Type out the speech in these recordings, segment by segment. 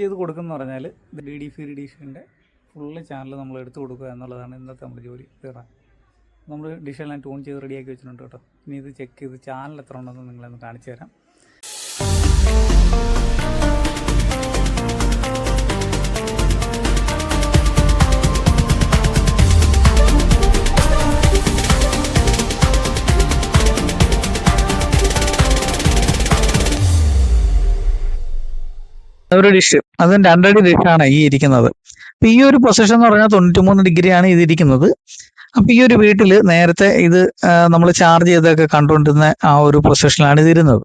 ചെയ്ത് കൊടുക്കുന്ന പറഞ്ഞാൽ ഡി ഡി ഫി ഡിഷിന്റെ ഫുള്ള് ചാനൽ നമ്മൾ എടുത്തു കൊടുക്കുക എന്നുള്ളതാണ് ഇന്നത്തെ നമ്മുടെ ജോലി. തീർന്ന നമ്മൾ ഡിഷെല്ലാം ട്യൂൺ ചെയ്ത് റെഡിയാക്കി വെച്ചിട്ടുണ്ട് കേട്ടോ. ഇനി ഇത് ചെക്ക് ചെയ്ത് ചാനൽ എത്ര ഉണ്ടെന്ന് നിങ്ങളൊന്ന് കാണിച്ചു തരാം. ഒരു ഡിഷ് അതും രണ്ടടി ഡിഷാണ് ഈ ഇരിക്കുന്നത്. അപ്പൊ ഈ ഒരു പൊസിഷൻ എന്ന് പറഞ്ഞാൽ തൊണ്ണൂറ്റിമൂന്ന് ഡിഗ്രിയാണ് ഇത് ഇരിക്കുന്നത്. അപ്പൊ ഈ ഒരു വീട്ടിൽ നേരത്തെ ഇത് നമ്മൾ ചാർജ് ചെയ്തൊക്കെ കണ്ടുകൊണ്ടിരുന്ന ആ ഒരു പൊസിഷനിലാണ് ഇത് ഇരുന്നത്.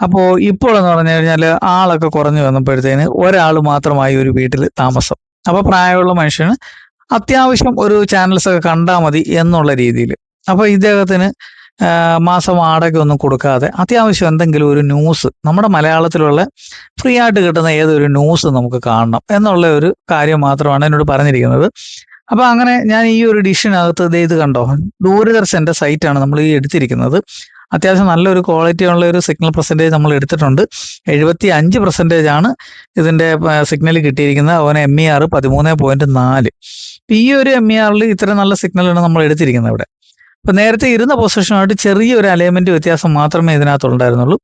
അപ്പോൾ ഇപ്പോൾ എന്ന് പറഞ്ഞു കഴിഞ്ഞാൽ ആളൊക്കെ കുറഞ്ഞു വന്നപ്പോഴത്തേന് ഒരാൾ മാത്രമായി ഒരു വീട്ടിൽ താമസം. അപ്പൊ പ്രായമുള്ള മനുഷ്യന് അത്യാവശ്യം ഒരു ചാനൽസ് ഒക്കെ കണ്ടാൽ മതി എന്നുള്ള രീതിയിൽ. അപ്പൊ ഇദ്ദേഹത്തിന് മാസം വാടക ഒന്നും കൊടുക്കാതെ അത്യാവശ്യം എന്തെങ്കിലും ഒരു ന്യൂസ് നമ്മുടെ മലയാളത്തിലുള്ള ഫ്രീ ആയിട്ട് കിട്ടുന്ന ഏതൊരു ന്യൂസ് നമുക്ക് കാണണം എന്നുള്ള ഒരു കാര്യം മാത്രമാണ് എന്നോട് പറഞ്ഞിരിക്കുന്നത്. അപ്പൊ അങ്ങനെ ഞാൻ ഈ ഒരു ഡിഷിനകത്ത് ഇത് കണ്ടോ? ദൂരദർശന്റെ സൈറ്റാണ് നമ്മൾ ഈ എടുത്തിരിക്കുന്നത്. അത്യാവശ്യം നല്ലൊരു ക്വാളിറ്റി ഉള്ള ഒരു സിഗ്നൽ പെർസെന്റേജ് നമ്മൾ എടുത്തിട്ടുണ്ട്. എഴുപത്തി അഞ്ച് പെർസെന്റേജ് ആണ് ഇതിന്റെ സിഗ്നൽ കിട്ടിയിരിക്കുന്നത്. അവന് എം ഇ ആർ പതിമൂന്ന് പോയിന്റ് നാല്. ഈ ഒരു എം ഇ ആറിൽ ഇത്ര നല്ല സിഗ്നലാണ് നമ്മൾ എടുത്തിരിക്കുന്നത് ഇവിടെ. അപ്പൊ നേരത്തെ ഇരുന്ന പൊസിഷനുമായിട്ട് ചെറിയൊരു അലൈൻമെന്റ് വ്യത്യാസം മാത്രമേ ഇതിനകത്തുണ്ടായിരുന്നുള്ളൂ.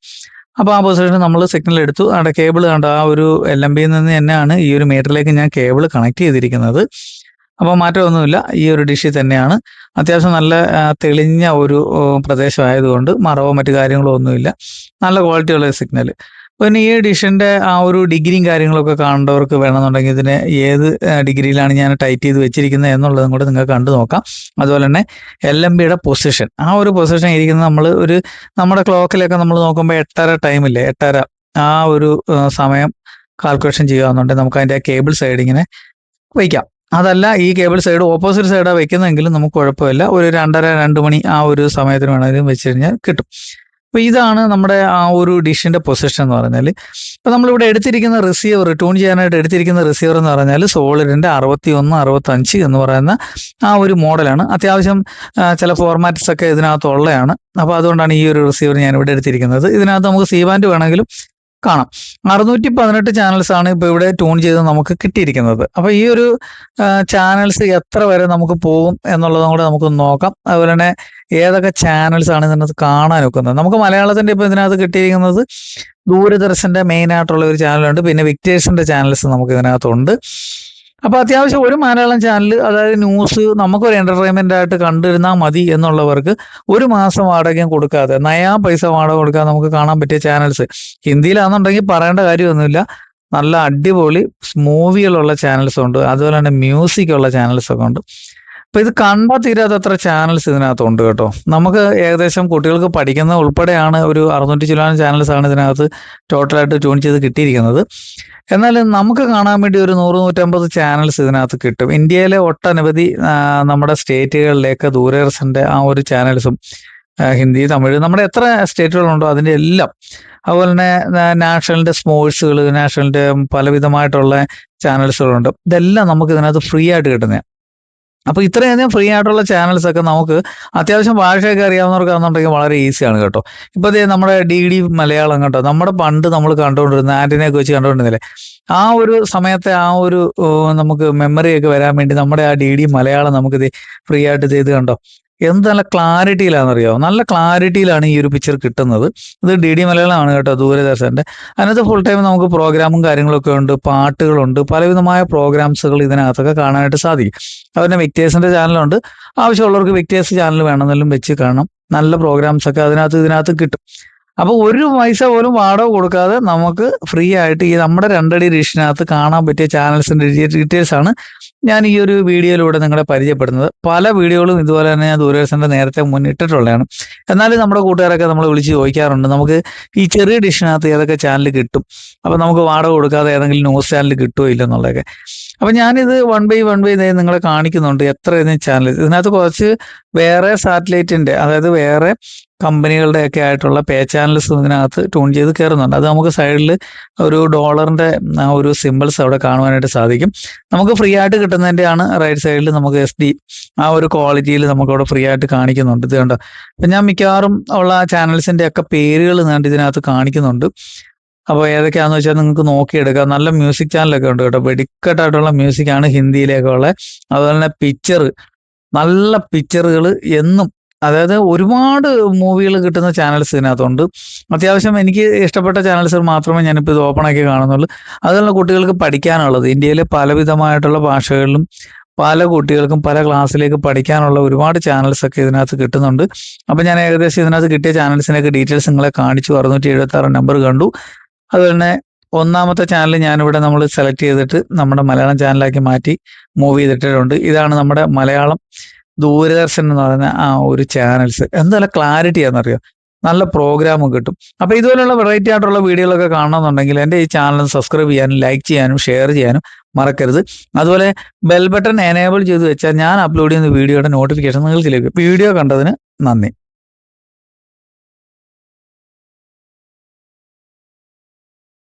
അപ്പോൾ ആ പൊസിഷൻ നമ്മൾ സിഗ്നൽ എടുത്തു. അവിടെ കേബിൾ കണ്ട ആ ഒരു എൽ എം ബിയിൽ നിന്ന് തന്നെയാണ് ഈ ഒരു മീറ്ററിലേക്ക് ഞാൻ കേബിൾ കണക്ട് ചെയ്തിരിക്കുന്നത്. അപ്പോൾ മാറ്റമൊന്നുമില്ല. ഈ ഒരു ഡിഷിൽ തന്നെയാണ്. അത്യാവശ്യം നല്ല തെളിഞ്ഞ ഒരു പ്രദേശമായതുകൊണ്ട് മറവോ മറ്റു കാര്യങ്ങളോ ഒന്നുമില്ല. നല്ല ക്വാളിറ്റിയുള്ള സിഗ്നൽ പിന്നെ ഈ എഡിഷന്റെ ആ ഒരു ഡിഗ്രിയും കാര്യങ്ങളൊക്കെ കാണേണ്ടവർക്ക് വേണമെന്നുണ്ടെങ്കിൽ ഇതിന് ഏത് ഡിഗ്രിയിലാണ് ഞാൻ ടൈറ്റ് ചെയ്ത് വെച്ചിരിക്കുന്നത് എന്നുള്ളതും കൂടെ നിങ്ങൾക്ക് കണ്ടു നോക്കാം. അതുപോലെ തന്നെ എൽ എം ബിയുടെ പൊസിഷൻ. ആ ഒരു പൊസിഷൻ ഇരിക്കുന്നത് നമ്മൾ ഒരു നമ്മുടെ ക്ലോക്കിലൊക്കെ നമ്മൾ നോക്കുമ്പോൾ എട്ടര ടൈമില്ലേ എട്ടര. ആ ഒരു സമയം കാൽക്കുലേഷൻ ചെയ്യുകയാണെന്നുണ്ടെങ്കിൽ നമുക്ക് അതിന്റെ കേബിൾ സൈഡ് ഇങ്ങനെ വയ്ക്കാം. അതല്ല ഈ കേബിൾ സൈഡ് ഓപ്പോസിറ്റ് സൈഡാണ് വെക്കുന്നതെങ്കിലും നമുക്ക് കുഴപ്പമില്ല. ഒരു രണ്ടര രണ്ട് മണി ആ ഒരു സമയത്തിന് വേണമെങ്കിലും വെച്ച് കഴിഞ്ഞാൽ കിട്ടും. അപ്പൊ ഇതാണ് നമ്മുടെ ആ ഒരു ഡിഷിന്റെ പൊസിഷൻ എന്ന് പറഞ്ഞാൽ ഇപ്പൊ നമ്മളിവിടെ എടുത്തിരിക്കുന്ന റിസീവർ ട്യൂൺ ചെയ്യാനായിട്ട് എടുത്തിരിക്കുന്ന റിസീവർ എന്ന് പറഞ്ഞാൽ സോളിഡിന്റെ അറുപത്തി ഒന്ന് അറുപത്തി അഞ്ച് എന്ന് പറയുന്ന ആ ഒരു മോഡലാണ്. അത്യാവശ്യം ചില ഫോർമാറ്റ്സ് ഒക്കെ ഇതിനകത്ത് ഉള്ളതാണ് അപ്പൊ അതുകൊണ്ടാണ് ഈ ഒരു റിസീവർ ഞാൻ ഇവിടെ എടുത്തിരിക്കുന്നത്. ഇതിനകത്ത് നമുക്ക് സി വേണമെങ്കിലും കാണാം. അറുന്നൂറ്റി പതിനെട്ട് ചാനൽസ് ആണ് ഇപ്പൊ ഇവിടെ ട്യൂൺ ചെയ്ത് നമുക്ക് കിട്ടിയിരിക്കുന്നത്. അപ്പൊ ഈ ഒരു ചാനൽസ് എത്ര വരെ നമുക്ക് പോകും എന്നുള്ളതും കൂടെ നമുക്ക് നോക്കാം. അതുപോലെ തന്നെ ഏതൊക്കെ ചാനൽസ് ആണ് ഇതിനകത്ത് കാണാൻ ഒക്കുന്നത് നമുക്ക് മലയാളത്തിന്റെ ഇപ്പൊ ഇതിനകത്ത് കിട്ടിയിരിക്കുന്നത് ദൂരദർശന്റെ മെയിൻ ആയിട്ടുള്ള ഒരു ചാനലുണ്ട് പിന്നെ വിക്ടേഴ്സിന്റെ ചാനൽസ് നമുക്ക് ഇതിനകത്തുണ്ട്. അപ്പൊ അത്യാവശ്യം ഒരു മലയാളം ചാനൽ അതായത് ന്യൂസ് നമുക്കൊരു എന്റർടൈൻമെന്റ് ആയിട്ട് കണ്ടിരുന്നാൽ മതി എന്നുള്ളവർക്ക് ഒരു മാസം വാടകയും കൊടുക്കാതെ നയാ പൈസ വാടക കൊടുക്കാതെ നമുക്ക് കാണാൻ പറ്റിയ ചാനൽസ് ഹിന്ദിയിലാണെന്നുണ്ടെങ്കിൽ പറയേണ്ട കാര്യമൊന്നുമില്ല. നല്ല അടിപൊളി മൂവികളുള്ള ചാനൽസ് ഉണ്ട്. അതുപോലെ തന്നെ മ്യൂസിക് ഉള്ള ചാനൽസ് ഒക്കെ ഉണ്ട്. അപ്പൊ ഇത് കണ്ടാൽ തീരാത്തത്ര ചാനൽസ് ഇതിനകത്തുണ്ട് കേട്ടോ. നമുക്ക് ഏകദേശം കുട്ടികൾക്ക് പഠിക്കുന്ന ഉൾപ്പെടെയാണ് ഒരു അറുന്നൂറ്റി ചില്ലാനം ചാനൽസ് ആണ് ഇതിനകത്ത് ടോട്ടലായിട്ട് ട്യൂൺ ചെയ്ത് കിട്ടിയിരിക്കുന്നത്. എന്നാൽ നമുക്ക് കാണാൻ വേണ്ടി ഒരു നൂറ് നൂറ്റമ്പത് ചാനൽസ് ഇതിനകത്ത് കിട്ടും. ഇന്ത്യയിലെ ഒട്ടനവധി നമ്മുടെ സ്റ്റേറ്റുകളിലേക്ക് ദൂരദർശന്റെ ആ ഒരു ചാനൽസും ഹിന്ദി തമിഴ് നമ്മുടെ എത്ര സ്റ്റേറ്റുകളുണ്ടോ അതിന്റെ എല്ലാം. അതുപോലെ തന്നെ നാഷണലിന്റെ സ്പോർട്സുകൾ നാഷണലിന്റെ പലവിധമായിട്ടുള്ള ചാനൽസുകളുണ്ട് ഇതെല്ലാം നമുക്ക് ഇതിനകത്ത് ഫ്രീ ആയിട്ട് കിട്ടുന്നതാണ്. അപ്പൊ ഇത്രയധികം ഫ്രീ ആയിട്ടുള്ള ചാനൽസ് ഒക്കെ നമുക്ക് അത്യാവശ്യം ഭാഷയൊക്കെ അറിയാവുന്നവർക്ക് അറിയാവുന്നവർക്കാണെന്നുണ്ടെങ്കിൽ വളരെ ഈസിയാണ് കേട്ടോ. ഇപ്പൊ ദേ നമ്മുടെ ഡി ഡി മലയാളം കേട്ടോ നമ്മുടെ പണ്ട് നമ്മൾ കണ്ടുകൊണ്ടിരുന്ന ആന്റിനെയൊക്കെ വെച്ച് കണ്ടുകൊണ്ടിരുന്നില്ലേ? ആ ഒരു സമയത്തെ ആ ഒരു നമുക്ക് മെമ്മറി ഒക്കെ വരാൻ വേണ്ടി നമ്മുടെ ആ ഡി ഡി മലയാളം നമുക്ക് ഇത് ഫ്രീ ആയിട്ട് ചെയ്ത് ഇത് കണ്ടോ? എന്ത് നല്ല ക്ലാരിറ്റിയിലാണെന്നറിയോ നല്ല ക്ലാരിറ്റിയിലാണ് ഈ ഒരു പിക്ചർ കിട്ടുന്നത്. ഇത് ഡി ഡി മലയാളമാണ് കേട്ടോ ദൂരദർശന്റെ അതിനകത്ത് ഫുൾ ടൈം നമുക്ക് പ്രോഗ്രാമും കാര്യങ്ങളൊക്കെ ഉണ്ട് പാട്ടുകളുണ്ട് പലവിധമായ പ്രോഗ്രാംസുകൾ ഇതിനകത്തൊക്കെ കാണാനായിട്ട് സാധിക്കും. അതുപോലെ വ്യക്തിയേഴ്സിന്റെ ചാനലുണ്ട് ആവശ്യമുള്ളവർക്ക് വിക്ടേഴ്സ് ചാനൽ വേണമെന്നെല്ലാം വെച്ച് കാണാം നല്ല പ്രോഗ്രാംസ് ഒക്കെ അതിനകത്ത് ഇതിനകത്ത് കിട്ടും. അപ്പോൾ ഒരു പൈസ പോലും വാടക കൊടുക്കാതെ നമുക്ക് ഫ്രീ ആയിട്ട് ഈ നമ്മുടെ രണ്ടടി ഡിഷിനകത്ത് കാണാൻ പറ്റിയ ചാനൽസിന്റെ ഡീറ്റെയിൽസ് ആണ് ഞാൻ ഈ ഒരു വീഡിയോയിലൂടെ നിങ്ങളെ പരിചയപ്പെടുന്നത്. പല വീഡിയോകളും ഇതുപോലെ തന്നെ ഞാൻ ദൂരദർശന്റെ നേരത്തെ മുന്നിട്ടിട്ടുള്ളതാണ് എന്നാലും നമ്മുടെ കൂട്ടുകാരൊക്കെ നമ്മൾ വിളിച്ച് ചോദിക്കാറുണ്ട്. നമുക്ക് ഈ ചെറിയ ഡിഷിനകത്ത് ഏതൊക്കെ ചാനൽ കിട്ടും? അപ്പം നമുക്ക് വാടക കൊടുക്കാതെ ഏതെങ്കിലും ന്യൂസ് ചാനൽ കിട്ടുമോ ഇല്ലെന്നുള്ളതൊക്കെ അപ്പം ഞാനിത് വൺ ബൈ വൺ ബൈ നിങ്ങളെ കാണിക്കുന്നുണ്ട് എത്ര ചാനൽ ഇതിനകത്ത് കുറച്ച് വേറെ സാറ്റലൈറ്റിന്റെ അതായത് വേറെ കമ്പനികളുടെ ഒക്കെ ആയിട്ടുള്ള പേ ചാനൽസ് ഇതിനകത്ത് ട്യൂൺ ചെയ്ത് കയറുന്നുണ്ട് അത് നമുക്ക് സൈഡിൽ ഒരു ഡോളറിന്റെ ഒരു സിമ്പിൾസ് അവിടെ കാണുവാനായിട്ട് സാധിക്കും. നമുക്ക് ഫ്രീ ആയിട്ട് കിട്ടുന്നതിന്റെ ആണ് റൈറ്റ് സൈഡിൽ നമുക്ക് എസ് ഡി ആ ഒരു ക്വാളിറ്റിയിൽ നമുക്ക് അവിടെ ഫ്രീ ആയിട്ട് കാണിക്കുന്നുണ്ട്. ഇത് കണ്ടോ? അപ്പൊ ഞാൻ മിക്കവാറും ഉള്ള ചാനൽസിന്റെ ഒക്കെ പേരുകൾ കണ്ട് ഇതിനകത്ത് കാണിക്കുന്നുണ്ട്. അപ്പോൾ ഏതൊക്കെയാണെന്ന് വെച്ചാൽ നിങ്ങൾക്ക് നോക്കിയെടുക്കാം. നല്ല മ്യൂസിക് ചാനലൊക്കെ ഉണ്ട് കേട്ടോ. വെടിക്കെട്ടായിട്ടുള്ള മ്യൂസിക്കാണ് ഹിന്ദിയിലേക്കുള്ള. അതുപോലെ തന്നെ പിക്ചർ നല്ല പിക്ചറുകൾ എന്നും അതായത് ഒരുപാട് മൂവികൾ കിട്ടുന്ന ചാനൽസ് ഇതിനകത്തുണ്ട്. അത്യാവശ്യം എനിക്ക് ഇഷ്ടപ്പെട്ട ചാനൽസ് മാത്രമേ ഞാനിപ്പോൾ ഇത് ഓപ്പൺ ആക്കി കാണുന്നുള്ളൂ. അതുപോലെ കുട്ടികൾക്ക് പഠിക്കാനുള്ളത്. ഇന്ത്യയിലെ പലവിധമായിട്ടുള്ള ഭാഷകളിലും പല കുട്ടികൾക്കും പല ക്ലാസ്സിലേക്ക് പഠിക്കാനുള്ള ഒരുപാട് ചാനൽസ് ഒക്കെ ഇതിനകത്ത് കിട്ടുന്നുണ്ട്. അപ്പം ഞാൻ ഏകദേശം ഇതിനകത്ത് കിട്ടിയ ചാനൽസിനൊക്കെ ഡീറ്റെയിൽസ് നിങ്ങളെ കാണിച്ചു. അറുന്നൂറ്റി എഴുപത്തി ആറ് നമ്പർ കണ്ടു. അതുപോലെ തന്നെ ഒന്നാമത്തെ ചാനൽ ഞാനിവിടെ നമ്മൾ സെലക്ട് ചെയ്തിട്ട് നമ്മുടെ മലയാളം ചാനലാക്കി മാറ്റി മൂവ് ചെയ്തിട്ടുണ്ട് ഇതാണ് നമ്മുടെ മലയാളം ദൂരദർശൻ എന്ന് പറയുന്ന ആ ഒരു ചാനൽസ് എന്തായാലും ക്ലാരിറ്റി ആണെന്നറിയോ? നല്ല പ്രോഗ്രാമും കിട്ടും. അപ്പോൾ ഇതുപോലുള്ള വെറൈറ്റി ആയിട്ടുള്ള വീഡിയോകളൊക്കെ കാണണമെന്നുണ്ടെങ്കിൽ എന്റെ ഈ ചാനൽ സബ്സ്ക്രൈബ് ചെയ്യാനും ലൈക്ക് ചെയ്യാനും ഷെയർ ചെയ്യാനും മറക്കരുത്. അതുപോലെ ബെൽ ബട്ടൺ എനേബിൾ ചെയ്ത് വെച്ചാൽ ഞാൻ അപ്ലോഡ് ചെയ്യുന്ന വീഡിയോയുടെ നോട്ടിഫിക്കേഷൻ നിങ്ങൾക്ക് ലഭിക്കും. വീഡിയോ കണ്ടതിന് നന്ദി.